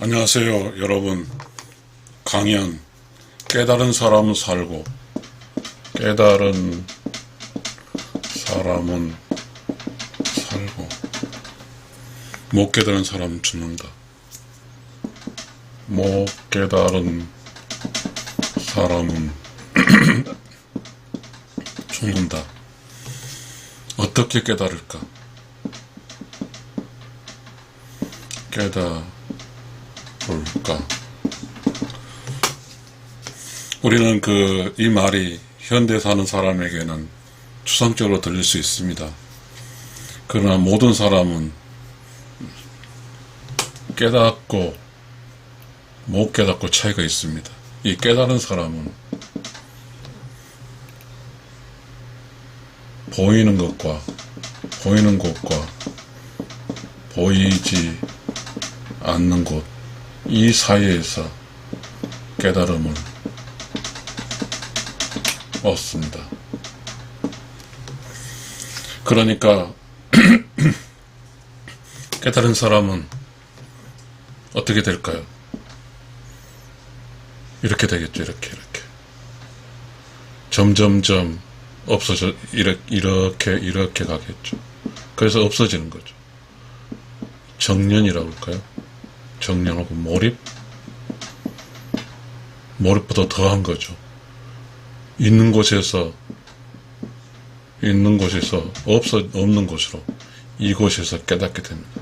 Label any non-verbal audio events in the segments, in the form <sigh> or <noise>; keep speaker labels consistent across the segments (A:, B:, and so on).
A: 안녕하세요, 여러분. 강연. 깨달은 사람은 살고, 깨달은 사람은 살고, 못 깨달은 사람은 죽는다. 못 깨달은 사람은 <clears throat> 죽는다. 어떻게 깨달을까? 깨달 을까? 우리는 그, 이 말이 현대 사는 사람에게는 추상적으로 들릴 수 있습니다. 그러나 모든 사람은 깨닫고 못 깨닫고 차이가 있습니다. 이 깨달은 사람은 보이는 것과 보이는 곳과 보이지 않는 곳, 이 사이에서 깨달음을 얻습니다. 그러니까 <clears throat> 깨달은 사람은 어떻게 될까요? 이렇게 되겠죠, 이렇게, 이렇게. 점점점 없어져, 이렇게, 이렇게, 이렇게 가겠죠. 그래서 없어지는 거죠. 정년이라고 할까요? 정년하고 몰입? 몰입보다 더한 거죠. 있는 곳에서, 있는 곳에서 없어, 없는 곳으로, 이곳에서 깨닫게 됩니다.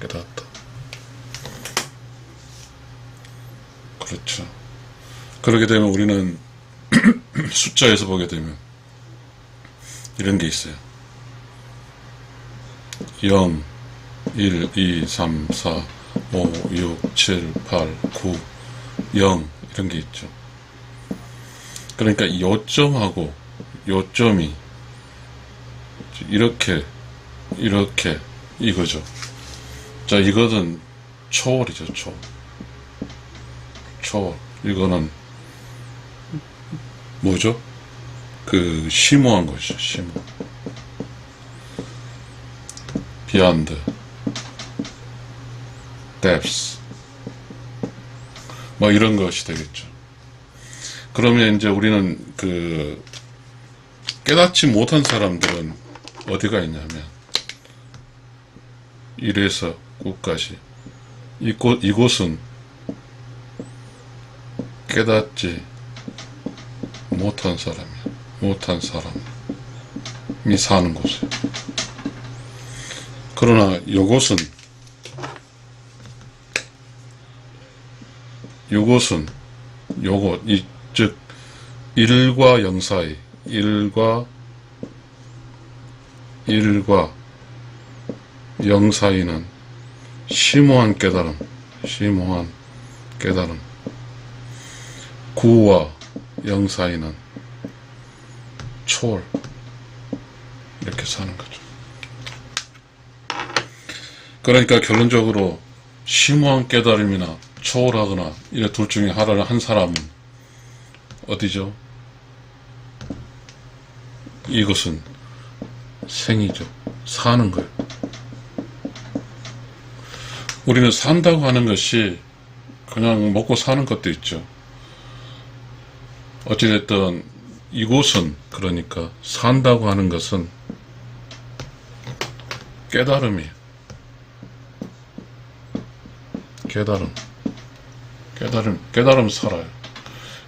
A: 깨닫다. 그렇죠. 그렇게 되면 우리는 <clears throat> 숫자에서 보게 되면 이런 게 있어요. 0, 1, 2, 3, 4, 5, 6, 7, 8, 9, 0 이런 게 있죠. 그러니까 요점하고 요점이 이렇게 이렇게 이거죠. 자 이거는 초월이죠 초월. 초월 이거는 뭐죠? 그 심오한 것이죠 심오. beyond depths 뭐 이런 것이 되겠죠. 그러면 이제 우리는 그 깨닫지 못한 사람들은 어디가 있냐면 이래서 끝까지 이곳 이곳은 깨닫지 못한 사람이야. 못한 사람이 사는 곳이야. 그러나 이곳은 요것은 요것 이즉 1과 0 사이 1과 1과 0 사이는 심오한 깨달음 심오한 깨달음 9와 0 사이는 초월 이렇게 사는 거죠. 그러니까 결론적으로 심오한 깨달음이나 초월하거나 이래 둘 중에 하나를 한 사람은 어디죠? 이것은 생이죠. 사는 거예요. 우리는 산다고 하는 것이 그냥 먹고 사는 것도 있죠. 어찌됐든 이곳은 그러니까 산다고 하는 것은 깨달음이에요. 깨달음. 깨달음, 깨달음 살아요.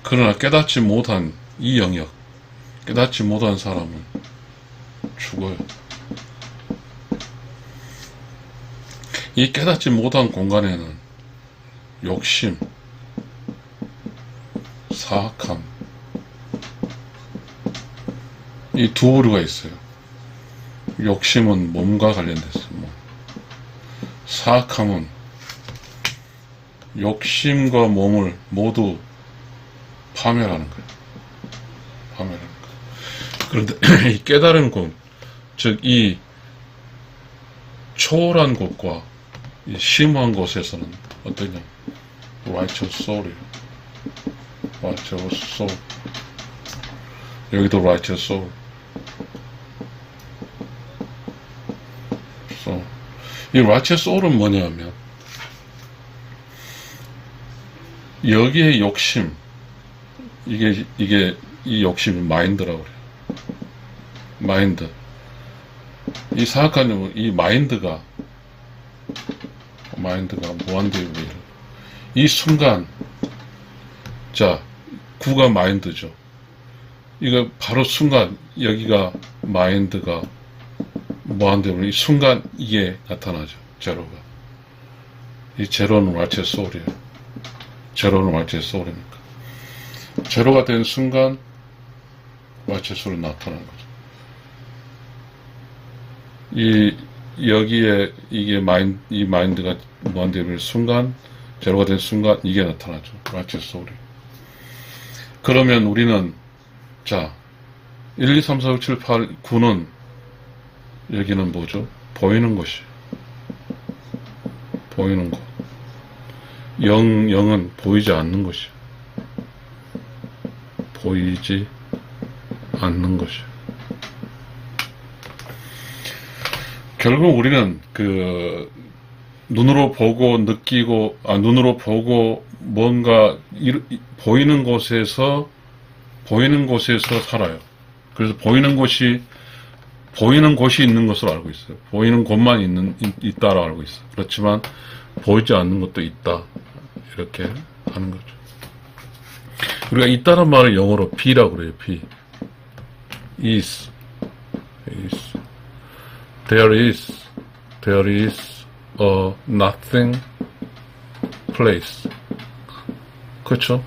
A: 그러나 깨닫지 못한 이 영역, 깨닫지 못한 사람은 죽어요. 이 깨닫지 못한 공간에는 욕심, 사악함, 이두 부류가 있어요. 욕심은 몸과 관련돼서, 뭐. 사악함은 욕심과 몸을 모두 파멸하는 거예요. 파멸하는 거예요. 그런데 <clears throat> 이 깨달은 곳, 즉이 초월한 곳과 이 심오한 곳에서는 어떠냐? righteous soul이에요. righteous soul. 여기도 righteous soul. so, 이 righteous soul은 뭐냐면 여기에 욕심, 이게, 이게, 이 욕심이 마인드라고 그래요. 마인드. 이 사악한, 이 마인드가, 마인드가 무한대의 일. 이 순간, 자, 구가 마인드죠. 이거 바로 순간, 여기가 마인드가 무한대의 이 순간 이게 나타나죠. 제로가. 이 제로는 말체 소울이에요. 제로는 말체 소울이니까. 제로가 된 순간 말체 소울이 나타나는 거죠. 이 여기에 이게 마인 이 마인드가 무한대의 순간 제로가 된 순간 이게 나타나죠. 말체 소울이. 그러면 우리는 자 1, 2, 3, 4, 5, 7, 8, 9는 여기는 뭐죠? 보이는 것이 보이는 것. 영, 영은 보이지 않는 것이야. 보이지 않는 것이야. 결국 우리는 그 눈으로 보고 느끼고 아 눈으로 보고 뭔가 이- 이- 보이는 곳에서 보이는 곳에서 살아요. 그래서 보이는 곳이 보이는 곳이 있는 것으로 알고 있어요. 보이는 곳만 있는 있- 있다라고 알고 있어요. 그렇지만 보이지 않는 것도 있다. 이렇게 하는 거죠. 우리가 있다는 말을 영어로 B라고 그래요. B. is. is. There is. There is a nothing place. 그렇죠?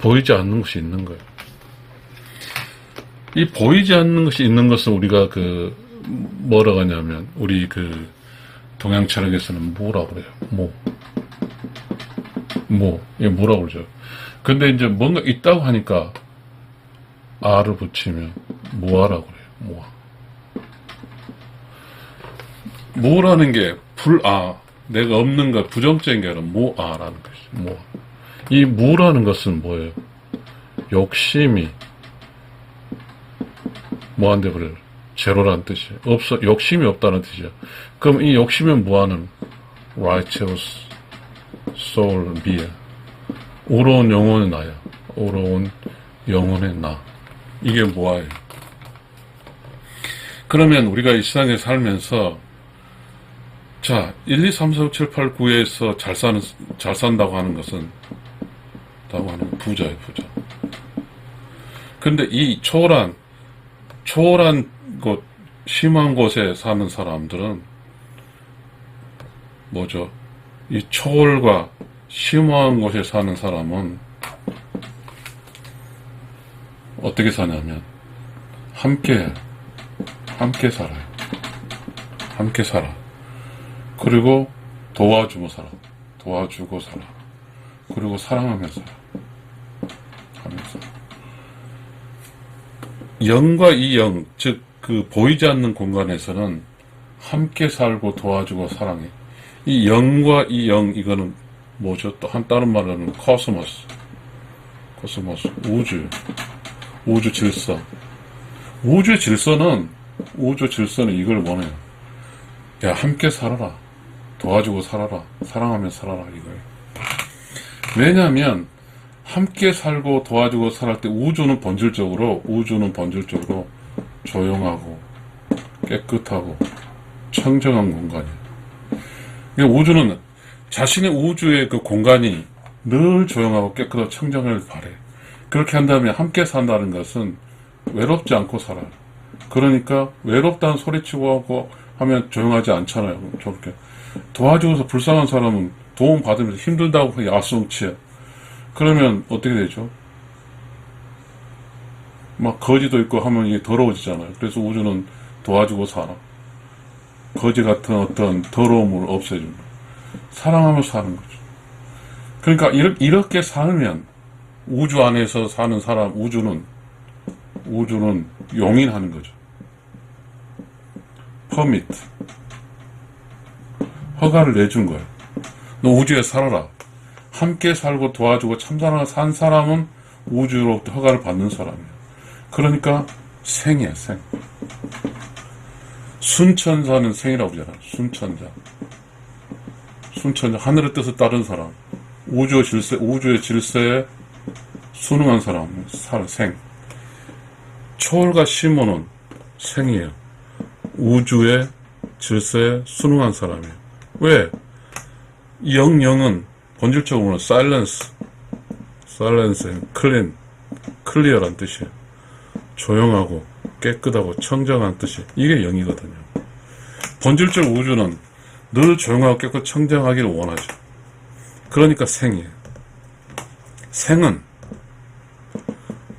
A: 보이지 않는 것이 있는 거예요. 이 보이지 않는 것이 있는 것은 우리가 그 뭐라고 하냐면 우리 그 동양 철학에서는 뭐라고 그래요? 뭐. 뭐. 이게 뭐라고 그러죠? 근데 이제 뭔가 있다고 하니까 아를 붙이면 뭐하라고 그래요. 뭐하. 뭐라는 게 불아 내가 없는 것 부정적인 게 아니라 뭐아라는 것이 뭐. 이 뭐라는 것은 뭐예요? 욕심이 뭐한데 그래요? 제로라는 뜻이에요. 없어 욕심이 없다는 뜻이죠. 그럼 이 욕심은 뭐하는 righteous soul being 오로운 영혼의 나야. 오로운 영혼의 나. 이게 뭐예요? 그러면 우리가 이 세상에 살면서 자, 1, 2, 3, 4, 5, 7, 8, 9에서 잘 사는, 잘 산다고 하는 것은, 라고 하는 건 부자예요, 부자. 근데 이 초월한, 초월한 곳, 심한 곳에 사는 사람들은, 뭐죠? 이 초월과 심오한 곳에 사는 사람은, 어떻게 사냐면, 함께, 함께 살아요. 함께 살아. 그리고 도와주고 살아. 도와주고 살아. 그리고 사랑하며 살아. 하면서. 영과 이 영, 즉, 그 보이지 않는 공간에서는 함께 살고 도와주고 사랑해. 이 영과 이 영, 이거는 뭐죠? 또 한 다른 말로는 코스모스. 코스모스. 우주. 우주 질서. 우주 질서는, 우주 질서는 이걸 원해요. 야, 함께 살아라. 도와주고 살아라. 사랑하며 살아라. 이거예요. 왜냐하면, 함께 살고 도와주고 살할 때 우주는 본질적으로, 우주는 본질적으로 조용하고 깨끗하고 청정한 공간이에요. 우주는 자신의 우주의 그 공간이 늘 조용하고 깨끗하고 청정을 바래. 그렇게 한다면 함께 산다는 것은 외롭지 않고 살아요. 그러니까 외롭다는 소리치고 하고 하면 조용하지 않잖아요. 저렇게 도와주고서 불쌍한 사람은 도움 받으면서 힘들다고 야수응치해. 그러면 어떻게 되죠? 막 거지도 있고 하면 이게 더러워지잖아요. 그래서 우주는 도와주고 살아. 거지 같은 어떤 더러움을 없애준다. 사랑하며 사는 거죠. 그러니까 이렇게, 이렇게 살면 우주 안에서 사는 사람, 우주는, 우주는 용인하는 거죠. 퍼미트. 허가를 내준 거예요. 너 우주에 살아라. 함께 살고 도와주고 참사랑을 산 사람은 우주로부터 허가를 받는 사람이에요. 그러니까 생이야, 생. 순천사는 생이라고 그러잖아. 순천자. 순천자. 하늘의 뜻을 따른 사람. 우주 질서, 우주의 질서에 순응한 사람, 살, 생. 초월과 심오는 생이에요. 우주의 질서에 순응한 사람이에요. 왜? 영영은 본질적으로는 사일런스, 사일런스, 클린, 클리어란 뜻이에요. 조용하고 깨끗하고 청정한 뜻이 이게 영이거든요. 본질적 우주는 늘 조용하고 깨끗 청정하기를 원하죠. 그러니까 생이에요. 생은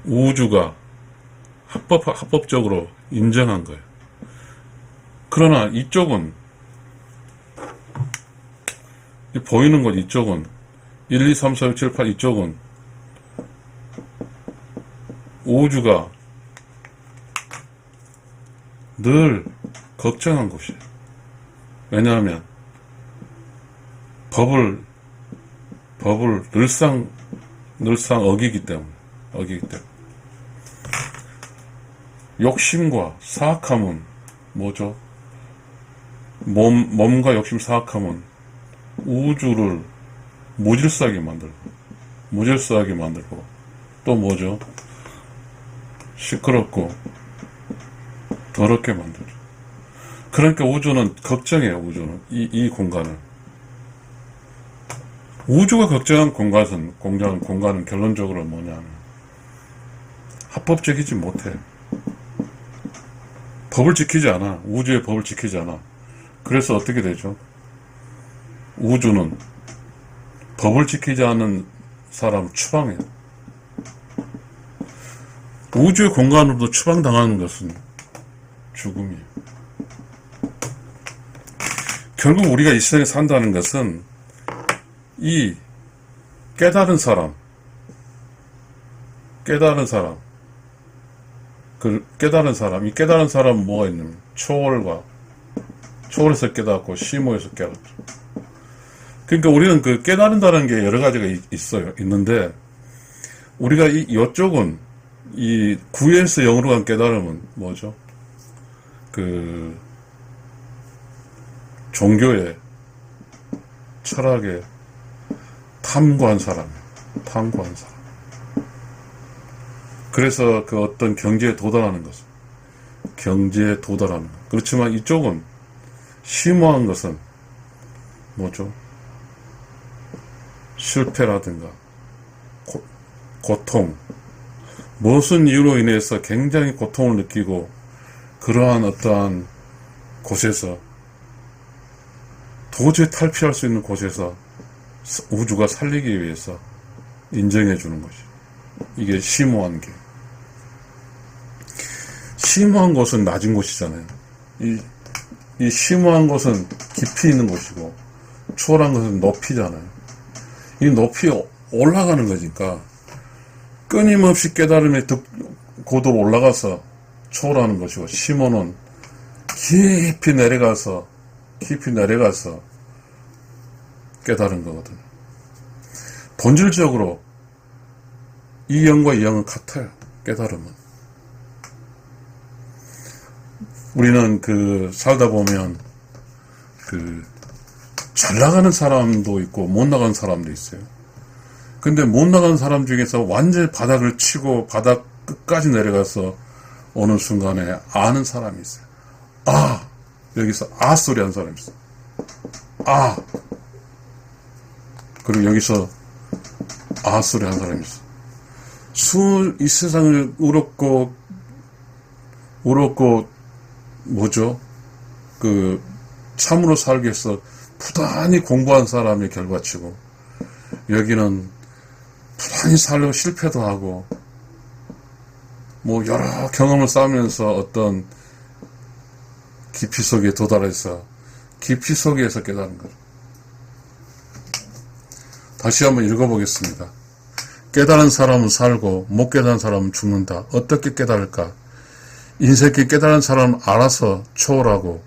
A: 우주가 합법, 합법적으로 인정한 거예요. 그러나 이쪽은 이 보이는 것 이쪽은 1, 2, 3, 4, 6, 7, 8 이쪽은 우주가 늘 걱정한 곳이에요. 왜냐하면 법을 법을 늘상 늘상 어기기 때문에 어기기 때문에 욕심과 사악함은 뭐죠? 몸 몸과 욕심 사악함은 우주를 무질서하게 만들고 무질서하게 만들고 또 뭐죠? 시끄럽고 더럽게 만들죠. 그러니까 우주는 걱정해요. 우주는 이, 이 공간을 우주가 걱정한 공간은 공간 공간은 결론적으로 뭐냐면 합법적이지 못해. 법을 지키지 않아. 우주의 법을 지키지 않아. 그래서 어떻게 되죠? 우주는 법을 지키지 않는 사람을 추방해요. 우주의 공간으로도 추방당하는 것은 죽음이에요. 결국 우리가 이 세상에 산다는 것은 이 깨달은 사람, 깨달은 사람, 그 깨달은 사람, 이 깨달은 사람은 뭐가 있냐면 초월과 초월해서 깨닫고 심오해서 깨닫죠. 그러니까 우리는 그 깨달은다는 게 여러 가지가 있- 있어요. 있는데 우리가 이 이쪽은 이 구에서 영으로 간 깨달음은 뭐죠? 그 종교의 철학에 탐구한 사람이에요. 탐구한 사람. 그래서 그 어떤 경지에 도달하는 것은 경지에 도달하는 것. 그렇지만 이쪽은 심오한 것은 뭐죠? 실패라든가 고, 고통 무슨 이유로 인해서 굉장히 고통을 느끼고 그러한 어떠한 곳에서 도저히 탈피할 수 있는 곳에서 스- 우주가 살리기 위해서 인정해 주는 것이 이게 심오한 게 심오한 곳은 낮은 곳이잖아요. 이, 이 심오한 곳은 깊이 있는 곳이고 초월한 것은 높이잖아요. 이 높이 올라가는 거니까 끊임없이 깨달음의 득, 고도로 올라가서 초월하는 것이고 심오는 깊이 내려가서 깊이 내려가서 깨달은 거거든요. 본질적으로 이 영과 이 영은 같아요. 깨달음은. 우리는 그 살다 보면 그 잘 나가는 사람도 있고 못 나가는 사람도 있어요. 근데 못 나가는 사람 중에서 완전히 바닥을 치고 바닥 끝까지 내려가서 어느 순간에 아는 사람이 있어요. 아! 여기서 아 소리 하는 사람이 있어요. 아! 그리고 여기서 아 소리 하는 사람이 있어요. 수, 이 세상을 울었고, 울었고, 뭐죠? 그, 참으로 살기 위해서 부단히 공부한 사람의 결과치고, 여기는 부단히 살려고 실패도 하고, 뭐, 여러 경험을 쌓으면서 어떤 깊이 속에 도달해서, 깊이 속에서 깨달은 거죠. 다시 한번 읽어보겠습니다. 깨달은 사람은 살고 못 깨달은 사람은 죽는다. 어떻게 깨달을까? 인생이 깨달은 사람은 알아서 초월하고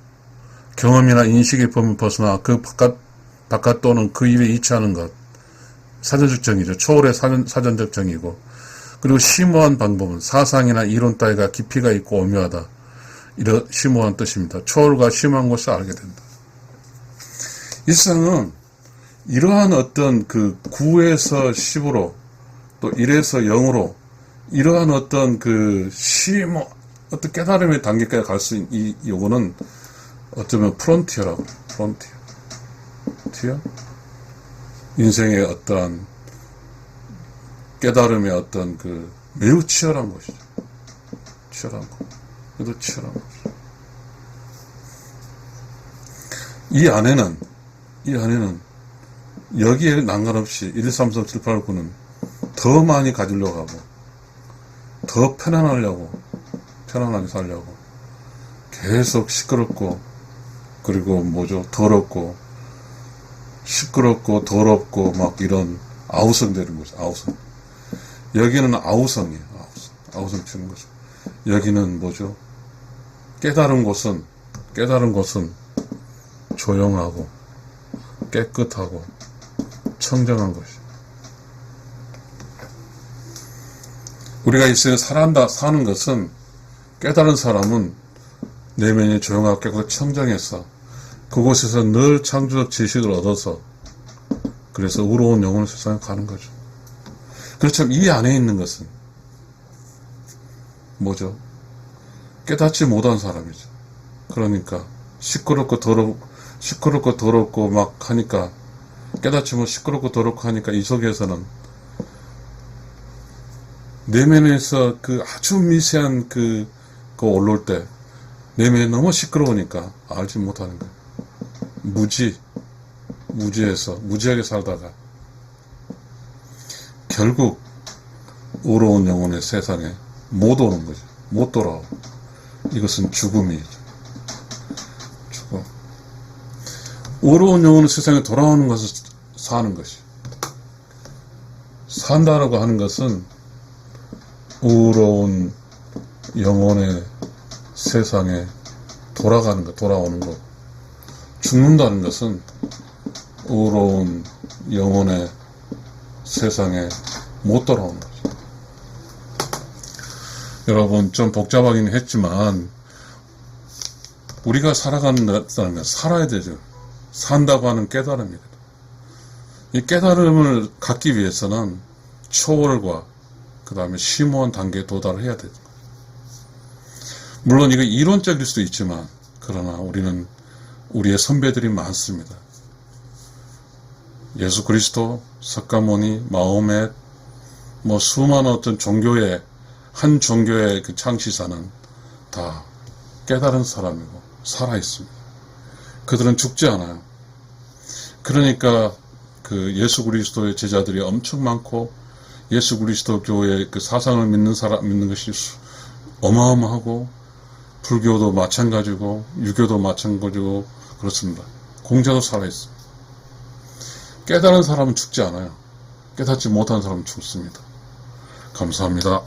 A: 경험이나 인식의 범위 벗어나 그 바깥 바깥 또는 그 입에 이치하는 것 사전적 정의죠. 초월의 사전, 사전적 정의고 그리고 심오한 방법은 사상이나 이론 따위가 깊이가 있고 오묘하다. 이런 심오한 뜻입니다. 초월과 심한 것을 알게 된다. 이 세상은 이러한 어떤 그 9에서 10으로 또 1에서 0으로 이러한 어떤 그 심, 어떤 깨달음의 단계까지 갈 수 있는 이 요거는 어쩌면 프론티어라고, 프론티어. 티어? 인생의 어떠한 깨달음의 어떤 그 매우 치열한 것이죠. 치열한 것. 그래도 치열한 것이죠. 이 안에는, 이 안에는 여기에 난관없이 1, 2, 3, 4, 7, 8, 9는 더 많이 가지려고 하고, 더 편안하려고, 편안하게 살려고, 계속 시끄럽고, 그리고 뭐죠, 더럽고, 시끄럽고, 더럽고, 막 이런 아우성 되는 거죠, 아우성. 여기는 아우성이에요, 아우성. 아우성 치는 거죠. 여기는 뭐죠? 깨달은 곳은, 깨달은 곳은 조용하고, 깨끗하고, 청정한 것이. 우리가 이 세상에 살한다, 사는 것은 깨달은 사람은 내면이 조용하고 깨끗하고 청정해서 그곳에서 늘 창조적 지식을 얻어서 그래서 의로운 영혼을 세상에 가는 거죠. 그렇지만 이 안에 있는 것은 뭐죠? 깨닫지 못한 사람이죠. 그러니까 시끄럽고 더럽 시끄럽고 더럽고 막 하니까 깨닫지 못 시끄럽고 더럽고 하니까 이 속에서는 내면에서 그 아주 미세한 그, 그 올라올 때 내면이 너무 시끄러우니까 알지 못하는 거예요. 무지, 무지에서, 무지하게 살다가 결국 의로운 영혼의 세상에 못 오는 거죠. 못 돌아오고. 이것은 죽음이죠. 죽음. 의로운 영혼의 세상에 돌아오는 것을 사는 것이. 산다라고 하는 것은 의로운 영혼의 세상에 돌아가는 것, 돌아오는 것. 죽는다는 것은 의로운 영혼의 세상에 못 거죠. 여러분, 좀 복잡하긴 했지만, 우리가 살아간다는 건 살아야 되죠. 산다고 하는 깨달음이거든. 이 깨달음을 갖기 위해서는 초월과 그 다음에 심오한 단계에 도달을 해야 되죠. 물론 이거 이론적일 수도 있지만, 그러나 우리는 우리의 선배들이 많습니다. 예수 그리스도, 석가모니, 마호멧, 뭐 수많은 어떤 종교의 한 종교의 그 창시자는 다 깨달은 사람이고 살아 있습니다. 그들은 죽지 않아요. 그러니까 그 예수 그리스도의 제자들이 엄청 많고 예수 그리스도 교의 그 사상을 믿는 사람 믿는 것이 수- 어마어마하고 불교도 마찬가지고 유교도 마찬가지고 그렇습니다. 공자도 살아 있습니다. 깨달은 사람은 죽지 않아요. 깨닫지 못한 사람은 죽습니다. 감사합니다.